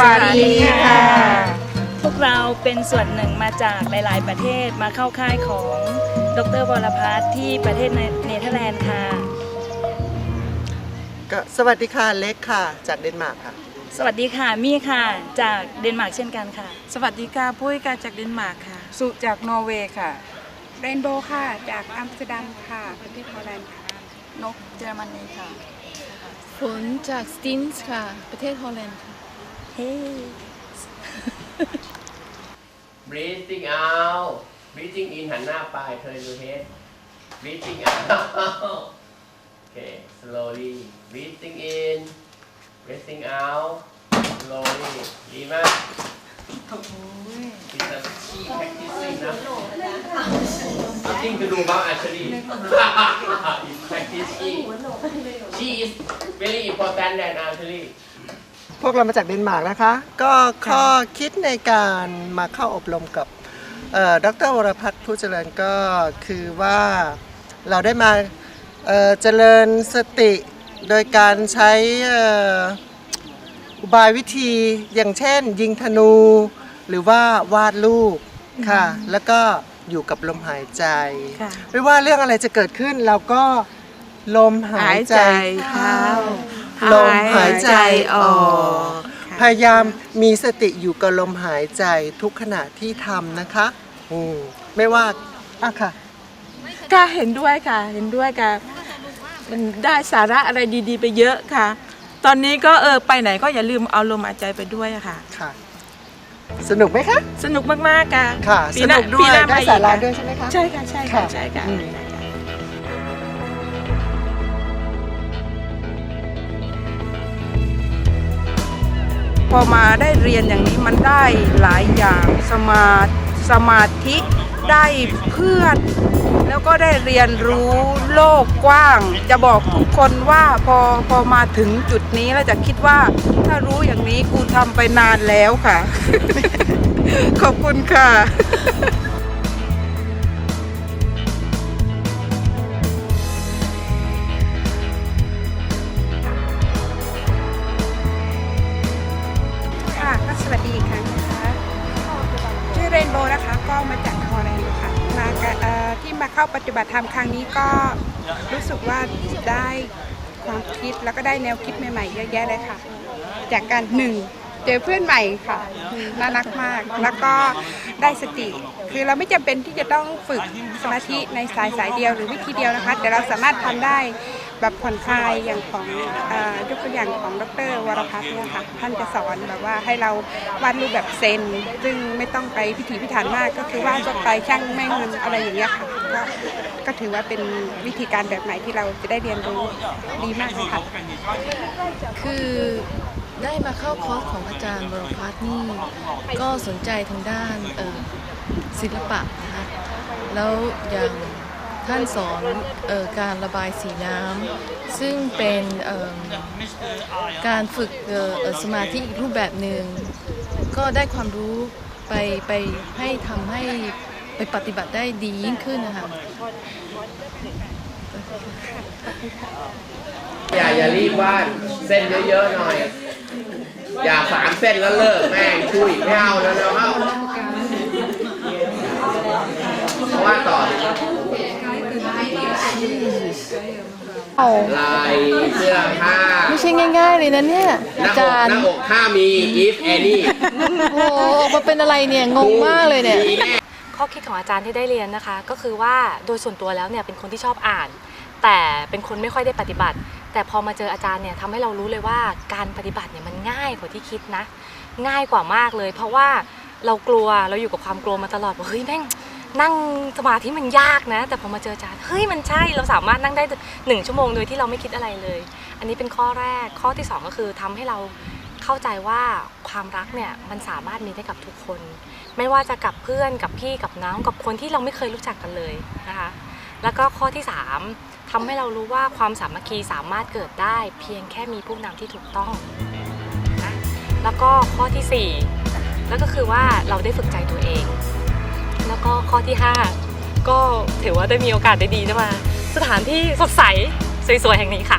สวัสดีค่ะ พวกเราเป็นส่วนหนึ่งมาจากหลาย ๆ ประเทศมาเข้าค่ายของดรวรพัฒน์ที่ประเทศเนเธอร์แลนด์ค่ะ ก็สวัสดีค่ะเล็กค่ะ จากเดนมาร์กค่ะ สวัสดีค่ะมี่ค่ะ จากเดนมาร์กเช่นกันค่ะ สวัสดีค่ะปุ้ยค่ะจากเดนมาร์กค่ะ สุจากนอร์เวย์ค่ะเรนโบว์ค่ะ จากอัมสเตอร์ดัมค่ะประเทศฮอลแลนด์ค่ะนกเยอรมนีค่ะฝนจากสตินส์ค่ะ ประเทศฮอลแลนด์ค่ะ เฮ้ breathing out breathing in หันหน้าไปเธอดู head breathing out โอเค slowly breathing in breathing out slowly ดีมากมีแต่ชี้ practicing นะ nothing to do about actually is practice she she is very important than actually พวกเรามาจากเดนมาร์กนะคะ ก็ข้อคิดในการมาเข้าอบรมกับเอ่อดรวรพัฒน์ผู้เจริญก็คือว่าเราได้มาเอ่อเจริญสติโดยการใช้เอ่ออุบายวิธีอย่างเช่น ยิงธนู หรือว่าวาดรูปค่ะ แล้วก็อยู่กับลมหายใจค่ะไม่ว่าเรื่องอะไรจะเกิดขึ้นเราก็ลมหายใจเข้า ลมหายใจออก พยายามมีสติอยู่กับลมหายใจทุกขณะที่ทำนะคะอืมไม่ว่าอะค่ะก็เห็นด้วยค่ะ เห็นด้วยค่ะ มันได้สาระอะไรดีๆ ไปเยอะค่ะ ตอนนี้ก็เออไปไหนก็อย่าลืมเอาลมหายใจไปด้วยอะค่ะ ค่ะ สนุกไหมคะ สนุกมากๆค่ะค่ะ ปีสหานุกด้วยปีหน้ได้มอีกสาระค่ะด้วยใช่ไหมคะ ใช่ค่ะใช่ค่ะค่ะ ใช่ค่ะ อมพอมาได้เรียนอย่างนี้มันได้หลายอย่างสมาสมาธิได้เพื่อน แล้วก็ได้เรียนรู้โลกกว้าง จะบอกทุกคนว่าพอพอมาถึงจุดนี้แล้วจะคิดว่าถ้ารู้อย่างนี้กูทำไปนานแล้วค่ะ ขอบคุณค่ะ มาเข้าปฏิบัติธรรมครั้งนี้ก็รู้สึกว่าได้ความคิดแล้วก็ได้แนวคิดใหม่ๆเยอะแยะเลยค่ะ จากการหนึ่งเจอเพื่อนใหม่ค่ะน่ารักมากแล้วก็ได้สติ คือเราไม่จำเป็นที่จะต้องฝึกสมาธิในสายสายเดียวหรือวิธีเดียวนะคะ แต่เราสามารถทำได้แบบผ่อนคลายอย่างของอ่อยกตัวอย่างของดรวรพัฒน์เนี่ยค่ะท่านจะสอนแบบว่าให้เราวาดรูปแบบเซน ซึ่งไม่ต้องไปพิถีพิถันมากก็คือวาดก็ไปช่างแม่งเงินอะไรอย่างเงี้ยค่ะ ก็ก็ถือว่าเป็นวิธีการแบบใหม่ที่เราจะได้เรียนรู้ดีมากเลยค่ะ คือได้มาเข้าคอร์สของอาจารย์บรพัฒน์นี่ก็สนใจทางด้านศิลปะนะคะแล้วอย่างท่านสอนออการระบายสีน้ำซึ่งเป็นการฝึกสมาธิอีกรูปแบบหนึ่งก็ได้ความรู้ไปไปให้ทำให้ ไปปฏิบัติได้ดียิ่งขึ้นนะคะอย่าอย่ารีบวาดเส้นเยอะๆหน่อย อย่าสามเส้นแล้วเลิกแม่งช่วยไม่เอาแล้วนะเอาเพราะว่าต่อลายเสื้อผ้าไม่ใช่ง่าย ๆ เลยนะเนี่ยหน้าอาอกจารหย์น้าอกถ้ามี if any โอ้โหออกมาเป็นอะไรเนี่ย งงมากเลยเนี่ยมีแน่ ข้อคิดของอาจารย์ที่ได้เรียนนะคะ ก็คือว่าโดยส่วนตัวแล้วเนี่ยเป็นคนที่ชอบอ่าน แต่เป็นคนไม่ค่อยได้ปฏิบัติ แต่พอมาเจออาจารย์เนี่ยทำให้เรารู้เลยว่าการปฏิบัติเนี่ยมันง่ายกว่าที่คิดนะ ง่ายกว่ามากเลย เพราะว่าเรากลัวเราอยู่กับความกลัวมาตลอดว่าเฮ้ยแม่งนั่งสมาธิมันยากนะ แต่พอมาเจออาจารย์เฮ้ยมันใช่เราสามารถนั่งได้หนึ่งชั่วโมงโดยที่เราไม่คิดอะไรเลย อันนี้เป็นข้อแรกข้อที่สองก็คือทำให้เราเข้าใจว่าความรักเนี่ยมันสามารถมีได้กับทุกคน ไม่ว่าจะกับเพื่อนกับพี่กับน้องกับคนที่เราไม่เคยรู้จักกันเลยนะคะแล้วก็ข้อที่ 3ทำให้เรารู้ว่าความสามัคคีสามารถเกิดได้เพียงแค่มีผู้นำที่ถูกต้องนะแล้วก็ข้อทีสี่ 4 แล้วก็คือว่าเราได้ฝึกใจตัวเอง แล้วก็ข้อที่ 5 ก็ถือว่าได้มีโอกาสได้ดีได้มาสถานที่สดใสสวยๆแห่งนี้ค่ะ